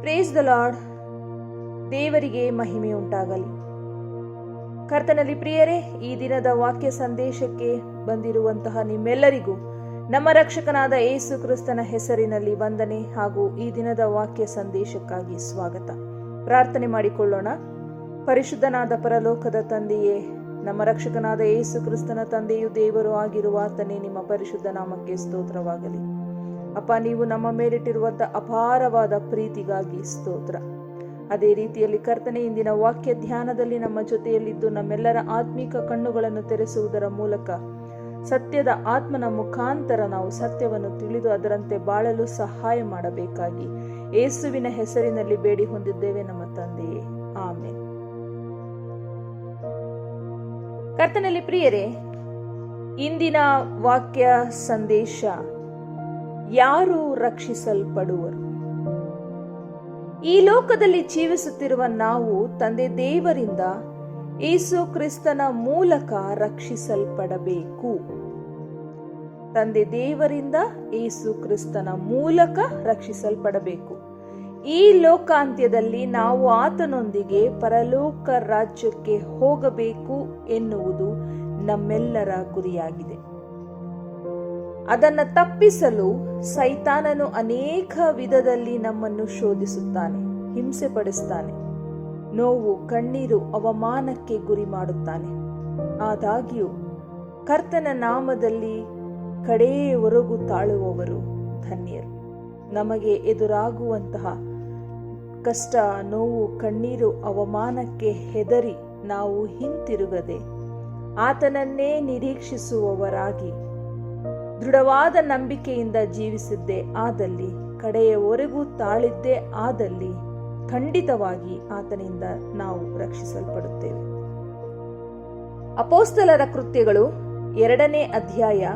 Praise the lord ದೇವರಿಗೆ ಮಹಿಮೆ ಉಂಟಾಗಲಿ. ಕರ್ತನಲ್ಲಿ ಪ್ರಿಯರೇ, ಈ ದಿನದ ವಾಕ್ಯ ಸಂದೇಶಕ್ಕೆ ಬಂದಿರುವಂತಹ ನಿಮ್ಮೆಲ್ಲರಿಗೂ ನಮ್ಮ ರಕ್ಷಕನಾದ ಏಸು ಕ್ರಿಸ್ತನ ಹೆಸರಿನಲ್ಲಿ ವಂದನೆ ಹಾಗೂ ಈ ದಿನದ ವಾಕ್ಯ ಸಂದೇಶಕ್ಕಾಗಿ ಸ್ವಾಗತ. ಪ್ರಾರ್ಥನೆ ಮಾಡಿಕೊಳ್ಳೋಣ. ಪರಿಶುದ್ಧನಾದ ಪರಲೋಕದ ತಂದೆಯೇ, ನಮ್ಮ ರಕ್ಷಕನಾದ ಏಸು ಕ್ರಿಸ್ತನ ತಂದೆಯು ದೇವರು ಆಗಿರುವ ಆತನೇ ನಿಮ್ಮ ಪರಿಶುದ್ಧ ನಾಮಕ್ಕೆ ಸ್ತೋತ್ರವಾಗಲಿ. ಅಪ್ಪ, ನೀವು ನಮ್ಮ ಮೇಲಿಟ್ಟಿರುವಂಥ ಅಪಾರವಾದ ಪ್ರೀತಿಗಾಗಿ ಸ್ತೋತ್ರ. ಅದೇ ರೀತಿಯಲ್ಲಿ ಕರ್ತನೆ, ಇಂದಿನ ವಾಕ್ಯ ಧ್ಯಾನದಲ್ಲಿ ನಮ್ಮ ಜೊತೆಯಲ್ಲಿದ್ದು ನಮ್ಮೆಲ್ಲರ ಆತ್ಮಿಕ ಕಣ್ಣುಗಳನ್ನು ತೆರೆಸುವುದರ ಮೂಲಕ ಸತ್ಯದ ಆತ್ಮನ ಮುಖಾಂತರ ನಾವು ಸತ್ಯವನ್ನು ತಿಳಿದು ಅದರಂತೆ ಬಾಳಲು ಸಹಾಯ ಮಾಡಬೇಕಾಗಿ ಏಸುವಿನ ಹೆಸರಿನಲ್ಲಿ ಬೇಡಿ ಹೊಂದಿದ್ದೇವೆ ನಮ್ಮ ತಂದೆಯೇ. ಆಮೆ ಕರ್ತನಲ್ಲಿ ಪ್ರಿಯರೇ, ಇಂದಿನ ವಾಕ್ಯ ಸಂದೇಶ ಯಾರು ರಕ್ಷಿಸಲ್ಪಡುವರು? ಈ ಲೋಕದಲ್ಲಿ ಜೀವಿಸುತ್ತಿರುವ ನಾವು ತಂದೆ ದೇವರಿಂದ ಏಸು ಕ್ರಿಸ್ತನ ಮೂಲಕ ರಕ್ಷಿಸಲ್ಪಡಬೇಕು. ತಂದೆ ದೇವರಿಂದ ಏಸು ಕ್ರಿಸ್ತನ ಮೂಲಕ ರಕ್ಷಿಸಲ್ಪಡಬೇಕು. ಈ ಲೋಕಾಂತ್ಯದಲ್ಲಿ ನಾವು ಆತನೊಂದಿಗೆ ಪರಲೋಕ ರಾಜ್ಯಕ್ಕೆ ಹೋಗಬೇಕು ಎನ್ನುವುದು ನಮ್ಮೆಲ್ಲರ ಗುರಿಯಾಗಿದೆ. ಅದನ್ನು ತಪ್ಪಿಸಲು ಸೈತಾನನು ಅನೇಕ ವಿಧದಲ್ಲಿ ನಮ್ಮನ್ನು ಶೋಧಿಸುತ್ತಾನೆ ಹಿಂಸೆ ಪಡಿಸ್ತಾನೆ ನೋವು, ಕಣ್ಣೀರು ಅವಮಾನಕ್ಕೆ ಗುರಿ ಮಾಡುತ್ತಾನೆ. ಆದಾಗ್ಯೂ, ಕರ್ತನ ನಾಮದಲ್ಲಿ ಕಡೆಯವರೆಗೂ ತಾಳುವವರು ಧನ್ಯರು. ನಮಗೆ ಎದುರಾಗುವಂತಹ ಕಷ್ಟ, ನೋವು, ಕಣ್ಣೀರು ಅವಮಾನಕ್ಕೆ ಹೆದರಿ ನಾವು ಹಿಂತಿರುಗದೆ ಆತನನ್ನೇ ನಿರೀಕ್ಷಿಸುವವರಾಗಿ ದೃಢವಾದ ನಂಬಿಕೆಯಿಂದ ಜೀವಿಸಿದ್ದೇ ಆದಲ್ಲಿ, ಕಡೆಯವರೆಗೂ ತಾಳಿದ್ದೇ ಆದಲ್ಲಿ ಖಂಡಿತವಾಗಿ ಆತನಿಂದ ನಾವು ರಕ್ಷಿಸಲ್ಪಡುತ್ತೇವೆ. ಅಪೋಸ್ತಲರ ಕೃತ್ಯಗಳು ಎರಡನೇ ಅಧ್ಯಾಯ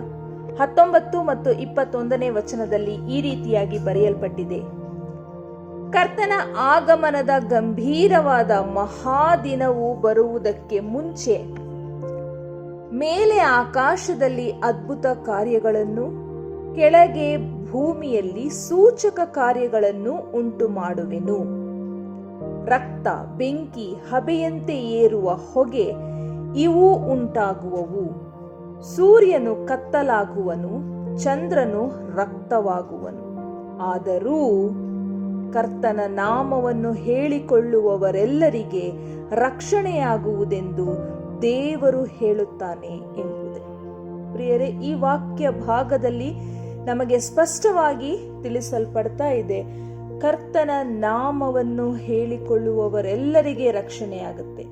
ಹತ್ತೊಂಬತ್ತು ಮತ್ತು ಇಪ್ಪತ್ತೊಂದನೇ ವಚನದಲ್ಲಿ ಈ ರೀತಿಯಾಗಿ ಬರೆಯಲ್ಪಟ್ಟಿದೆ. ಕರ್ತನ ಆಗಮನದ ಗಂಭೀರವಾದ ಮಹಾದಿನವು ಬರುವುದಕ್ಕೆ ಮುಂಚೆ ಮೇಲೆ ಆಕಾಶದಲ್ಲಿ ಅದ್ಭುತ ಕಾರ್ಯಗಳನ್ನು, ಕೆಳಗೆ ಭೂಮಿಯಲ್ಲಿ ಸೂಚಕ ಕಾರ್ಯಗಳನ್ನು ಉಂಟು ಮಾಡುವೆನು ರಕ್ತ, ಬೆಂಕಿ, ಹಬೆಯಂತೆ ಏರುವ ಹೊಗೆ, ಇವು ಉಂಟಾಗುವವು. ಸೂರ್ಯನು ಕತ್ತಲಾಗುವನು, ಚಂದ್ರನು ರಕ್ತವಾಗುವನು. ಆದರೂ ಕರ್ತನ ನಾಮವನ್ನು ಹೇಳಿಕೊಳ್ಳುವವರೆಲ್ಲರಿಗೆ ರಕ್ಷಣೆಯಾಗುವುದೆಂದು ದೇವರು ಹೇಳುತ್ತಾನೆ ಎಂಬುದೇ. ಪ್ರಿಯರೇ, ಈ ವಾಕ್ಯ ಭಾಗದಲ್ಲಿ ನಮಗೆ ಸ್ಪಷ್ಟವಾಗಿ ತಿಳಿಸಲ್ಪಡ್ತಾ ಇದೆ, ಕರ್ತನ ನಾಮವನ್ನು ಹೇಳಿಕೊಳ್ಳುವವರೆಲ್ಲರಿಗೆ ರಕ್ಷಣೆಯಾಗುತ್ತೆ.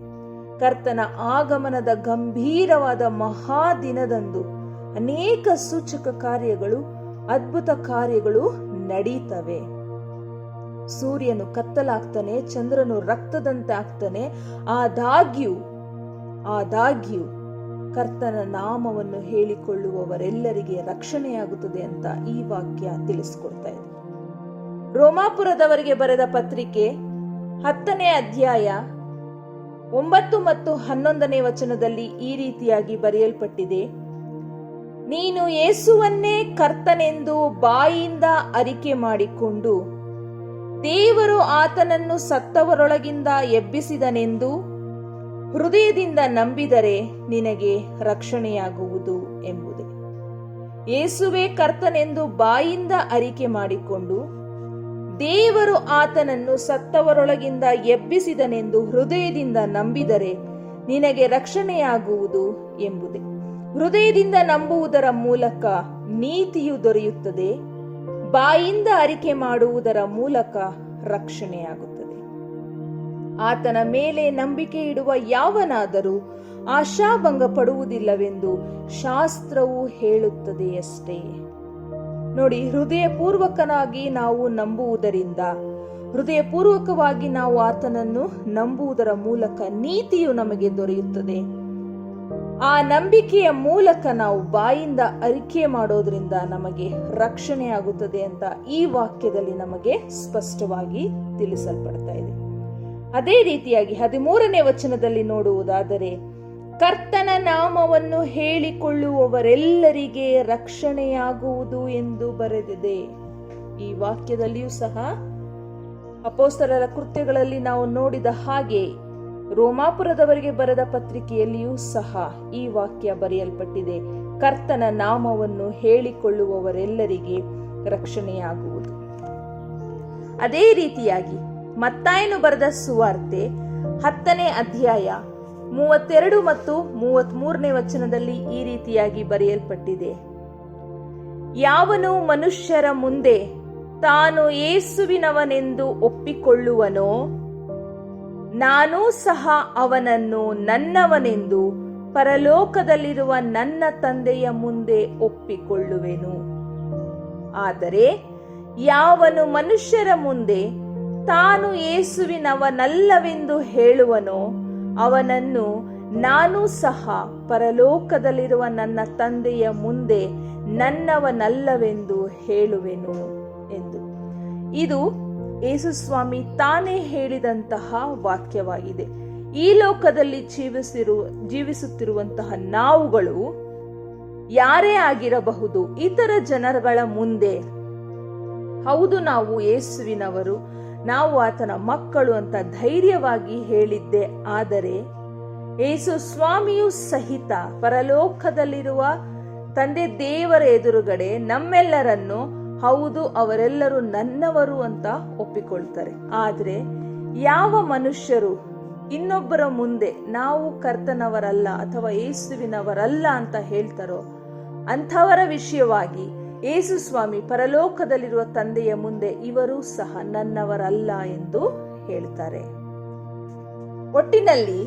ಕರ್ತನ ಆಗಮನದ ಗಂಭೀರವಾದ ಮಹಾದಿನದಂದು ಅನೇಕ ಸೂಚಕ ಕಾರ್ಯಗಳು, ಅದ್ಭುತ ಕಾರ್ಯಗಳು ನಡೀತವೆ. ಸೂರ್ಯನು ಕತ್ತಲಾಗ್ತಾನೆ, ಚಂದ್ರನು ರಕ್ತದಂತೆ ಆಗ್ತಾನೆ ಆದಾಗ್ಯೂ ಆದಾಗ್ಯೂ, ಕರ್ತನ ನಾಮವನ್ನು ಹೇಳಿಕೊಳ್ಳುವವರೆಲ್ಲರಿಗೆ ರಕ್ಷಣೆಯಾಗುತ್ತದೆ ಅಂತ ಈ ವಾಕ್ಯ ತಿಳಿಸ್ಕೊಡ್ತಾ ಇದೆ. ರೋಮಾಪುರದವರಿಗೆ ಬರೆದ ಪತ್ರಿಕೆ ಹತ್ತನೇ ಅಧ್ಯಾಯ ಒಂಬತ್ತು ಮತ್ತು ಹನ್ನೊಂದನೇ ವಚನದಲ್ಲಿ ಈ ರೀತಿಯಾಗಿ ಬರೆಯಲ್ಪಟ್ಟಿದೆ. ನೀನು ಯೇಸುವನ್ನೇ ಕರ್ತನೆಂದು ಬಾಯಿಂದ ಅರಿಕೆ ಮಾಡಿಕೊಂಡು, ದೇವರು ಆತನನ್ನು ಸತ್ತವರೊಳಗಿಂದ ಎಬ್ಬಿಸಿದನೆಂದು ಹೃದಯದಿಂದ ನಂಬಿದರೆ ನಿನಗೆ ರಕ್ಷಣೆಯಾಗುವುದು ಎಂಬುದೇ. ಏಸುವೆ ಕರ್ತನೆಂದು ಬಾಯಿಂದ ಅರಿಕೆ ಮಾಡಿಕೊಂಡು ದೇವರು ಆತನನ್ನು ಸತ್ತವರೊಳಗಿಂದ ಎಬ್ಬಿಸಿದನೆಂದು ಹೃದಯದಿಂದ ನಂಬಿದರೆ ನಿನಗೆ ರಕ್ಷಣೆಯಾಗುವುದು ಎಂಬುದೇ. ಹೃದಯದಿಂದ ನಂಬುವುದರ ಮೂಲಕ ನೀತಿಯು ದೊರೆಯುತ್ತದೆ, ಬಾಯಿಂದ ಅರಿಕೆ ಮಾಡುವುದರ ಮೂಲಕ ರಕ್ಷಣೆಯಾಗುತ್ತದೆ. ಆತನ ಮೇಲೆ ನಂಬಿಕೆ ಇಡುವ ಯಾವನಾದರೂ ಆಶಾಭಂಗ ಪಡುವುದಿಲ್ಲವೆಂದು ಶಾಸ್ತ್ರವು ಹೇಳುತ್ತದೆಯಷ್ಟೇ ನೋಡಿ, ಹೃದಯಪೂರ್ವಕನಾಗಿ ನಾವು ನಂಬುವುದರಿಂದ, ಹೃದಯಪೂರ್ವಕವಾಗಿ ನಾವು ಆತನನ್ನು ನಂಬುವುದರ ಮೂಲಕ ನೀತಿಯು ನಮಗೆ ದೊರೆಯುತ್ತದೆ. ಆ ನಂಬಿಕೆಯ ಮೂಲಕ ನಾವು ಬಾಯಿಂದ ಅರಿಕೆ ಮಾಡೋದ್ರಿಂದ ನಮಗೆ ರಕ್ಷಣೆ ಆಗುತ್ತದೆ ಅಂತ ಈ ವಾಕ್ಯದಲ್ಲಿ ನಮಗೆ ಸ್ಪಷ್ಟವಾಗಿ ತಿಳಿಸಲ್ಪಡ್ತಾ ಇದೆ. ಅದೇ ರೀತಿಯಾಗಿ ಹದಿಮೂರನೇ ವಚನದಲ್ಲಿ ನೋಡುವುದಾದರೆ, ಕರ್ತನ ನಾಮವನ್ನು ಹೇಳಿಕೊಳ್ಳುವವರೆಲ್ಲರಿಗೆ ರಕ್ಷಣೆಯಾಗುವುದು ಎಂದು ಬರೆದಿದೆ. ಈ ವಾಕ್ಯದಲ್ಲಿಯೂ ಸಹ ಅಪೋಸ್ತರರ ಕೃತ್ಯಗಳಲ್ಲಿ ನಾವು ನೋಡಿದ ಹಾಗೆ ರೋಮಾಪುರದವರಿಗೆ ಬರೆದ ಪತ್ರಿಕೆಯಲ್ಲಿಯೂ ಸಹ ಈ ವಾಕ್ಯ ಬರೆಯಲ್ಪಟ್ಟಿದೆ. ಕರ್ತನ ನಾಮವನ್ನು ಹೇಳಿಕೊಳ್ಳುವವರೆಲ್ಲರಿಗೆ ರಕ್ಷಣೆಯಾಗುವುದು. ಅದೇ ರೀತಿಯಾಗಿ ಮತ್ತಾಯನು ಬರೆದ ಸುವಾರ್ತೆ ಹತ್ತನೇ ಅಧ್ಯಾಯ ಮೂವತ್ತೆರಡು ಮತ್ತು ಮೂವತ್ಮೂರನೇ ವಚನದಲ್ಲಿ ಈ ರೀತಿಯಾಗಿ ಬರೆಯಲ್ಪಟ್ಟಿದೆ. ಯಾವನು ಮನುಷ್ಯರ ಮುಂದೆ ತಾನು ಏಸುವಿನವನೆಂದು ಒಪ್ಪಿಕೊಳ್ಳುವನೋ, ನಾನೂ ಸಹ ಅವನನ್ನು ನನ್ನವನೆಂದು ಪರಲೋಕದಲ್ಲಿರುವ ನನ್ನ ತಂದೆಯ ಮುಂದೆ ಒಪ್ಪಿಕೊಳ್ಳುವೆನು. ಆದರೆ ಯಾವನು ಮನುಷ್ಯರ ಮುಂದೆ ತಾನು ಯೇಸುವಿನವನಲ್ಲವೆಂದು ಹೇಳುವನೋ, ಅವನನ್ನು ನಾನು ಸಹ ಪರಲೋಕದಲ್ಲಿರುವ ನನ್ನ ತಂದೆಯ ಮುಂದೆ ನನ್ನವನಲ್ಲವೆಂದು ಹೇಳುವೆನು ಎಂದು. ಇದು ಯೇಸುಸ್ವಾಮಿ ತಾನೇ ಹೇಳಿದಂತಹ ವಾಕ್ಯವಾಗಿದೆ. ಈ ಲೋಕದಲ್ಲಿ ಜೀವಿಸಿರು, ಜೀವಿಸುತ್ತಿರುವಂತಹ ನಾವುಗಳು ಯಾರೇ ಆಗಿರಬಹುದು, ಇತರ ಜನಗಳ ಮುಂದೆ. ಹೌದು, ನಾವು ಯೇಸುವಿನವರು ನಾವು ಆತನ ಮಕ್ಕಳು ಅಂತ ಧೈರ್ಯವಾಗಿ ಹೇಳಿದ್ದೆ. ಆದರೆ ಯೇಸು ಸ್ವಾಮಿಯು ಸಹಿತ ಪರಲೋಕದಲ್ಲಿರುವ ತಂದೆ ದೇವರ ಎದುರುಗಡೆ ನಮ್ಮೆಲ್ಲರನ್ನು, ಹೌದು, ಅವರೆಲ್ಲರೂ ನನ್ನವರು ಅಂತ ಒಪ್ಪಿಕೊಳ್ತಾರೆ. ಆದರೆ ಯಾವ ಮನುಷ್ಯರು ಇನ್ನೊಬ್ಬರ ಮುಂದೆ ನಾವು ಕರ್ತನವರಲ್ಲ ಅಥವಾ ಯೇಸುವಿನವರಲ್ಲ ಅಂತ ಹೇಳ್ತಾರೋ ಅಂಥವರ ವಿಷಯವಾಗಿ ಯೇಸು ಸ್ವಾಮಿ ಪರಲೋಕದಲ್ಲಿರುವ ತಂದೆಯ ಮುಂದೆ ಇವರು ಸಹ ನನ್ನವರಲ್ಲ ಎಂದು ಹೇಳ್ತಾರೆ. ಒಟ್ಟಿನಲ್ಲಿ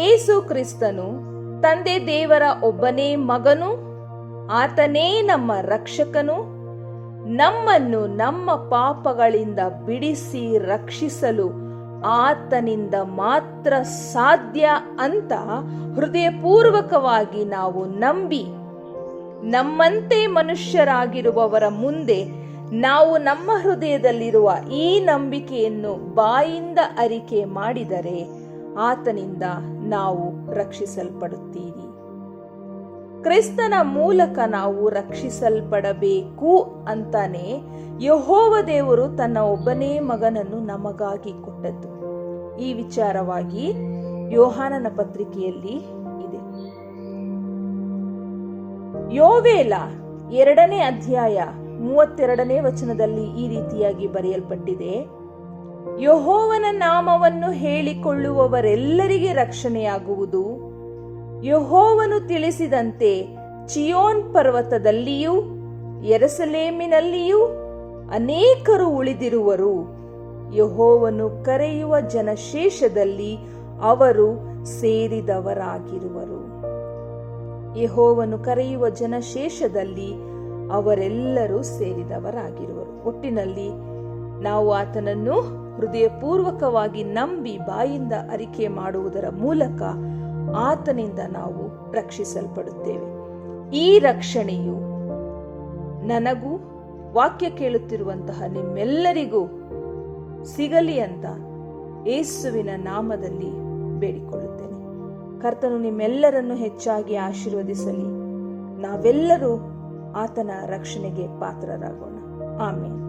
ಏಸು ಕ್ರಿಸ್ತನು ತಂದೆ ದೇವರ ಒಬ್ಬನೇ ಮಗನು, ಆತನೇ ನಮ್ಮ ರಕ್ಷಕನು, ನಮ್ಮನ್ನು ನಮ್ಮ ಪಾಪಗಳಿಂದ ಬಿಡಿಸಿ ರಕ್ಷಿಸಲು ಆತನಿಂದ ಮಾತ್ರ ಸಾಧ್ಯ ಅಂತ ಹೃದಯಪೂರ್ವಕವಾಗಿ ನಾವು ನಂಬಿ. ನಮ್ಮಂತೆ ಮನುಷ್ಯರಾಗಿರುವವರ ಮುಂದೆ ನಾವು ನಮ್ಮ ಹೃದಯದಲ್ಲಿರುವ ಈ ನಂಬಿಕೆಯನ್ನು ಬಾಯಿಂದ ಅರಿಕೆ ಮಾಡಿದರೆ ಆತನಿಂದ ನಾವು ರಕ್ಷಿಸಲ್ಪಡುತ್ತೀರಿ. ಕ್ರಿಸ್ತನ ಮೂಲಕ ನಾವು ರಕ್ಷಿಸಲ್ಪಡಬೇಕು ಅಂತಾನೆ ಯಹೋವ ದೇವರು ತನ್ನ ಒಬ್ಬನೇ ಮಗನನ್ನು ನಮಗಾಗಿ ಕೊಟ್ಟದ್ದು. ಈ ವಿಚಾರವಾಗಿ ಯೋಹಾನನ ಪತ್ರಿಕೆಯಲ್ಲಿ ಇದೆ. ಯೋವೇಲ ಎರಡನೇ ಅಧ್ಯಾಯ ಮೂವತ್ತೆರಡನೇ ವಚನದಲ್ಲಿ ಈ ರೀತಿಯಾಗಿ ಬರೆಯಲ್ಪಟ್ಟಿದೆ. ಯಹೋವನ ನಾಮವನ್ನು ಹೇಳಿಕೊಳ್ಳುವವರೆಲ್ಲರಿಗೆ ರಕ್ಷಣೆಯಾಗುವುದು. ಯಹೋವನು ತಿಳಿಸಿದಂತೆ ಚಿಯೋನ್ ಪರ್ವತದಲ್ಲಿಯೂ ಎರಸಲೇಮಿನಲ್ಲಿಯೂ ಅನೇಕರು ಉಳಿದಿರುವರು. ಯಹೋವನು ಕರೆಯುವ ಜನಶೇಷದಲ್ಲಿ ಅವರು ಸೇರಿದವರಾಗಿರುವರು. ಯಹೋವನು ಕರೆಯುವ ಜನಶೇಷದಲ್ಲಿ ಅವರೆಲ್ಲರೂ ಸೇರಿದವರಾಗಿರುವರು. ಒಟ್ಟಿನಲ್ಲಿ ನಾವು ಆತನನ್ನು ಹೃದಯಪೂರ್ವಕವಾಗಿ ನಂಬಿ ಬಾಯಿಂದ ಅರಿಕೆ ಮಾಡುವುದರ ಮೂಲಕ ಆತನಿಂದ ನಾವು ರಕ್ಷಿಸಲ್ಪಡುತ್ತೇವೆ. ಈ ರಕ್ಷಣೆಯು ನನಗೂ ವಾಕ್ಯ ಕೇಳುತ್ತಿರುವಂತಹ ನಿಮ್ಮೆಲ್ಲರಿಗೂ ಸಿಗಲಿ ಅಂತ ಯೇಸುವಿನ ನಾಮದಲ್ಲಿ ಬೇಡಿಕೊಳ್ಳುತ್ತೇನೆ. ಕರ್ತನು ನಿಮ್ಮೆಲ್ಲರನ್ನು ಹೆಚ್ಚಾಗಿ ಆಶೀರ್ವದಿಸಲಿ. ನಾವೆಲ್ಲರೂ ಆತನ ರಕ್ಷಣೆಗೆ ಪಾತ್ರರಾಗೋಣ. ಆಮೇಲೆ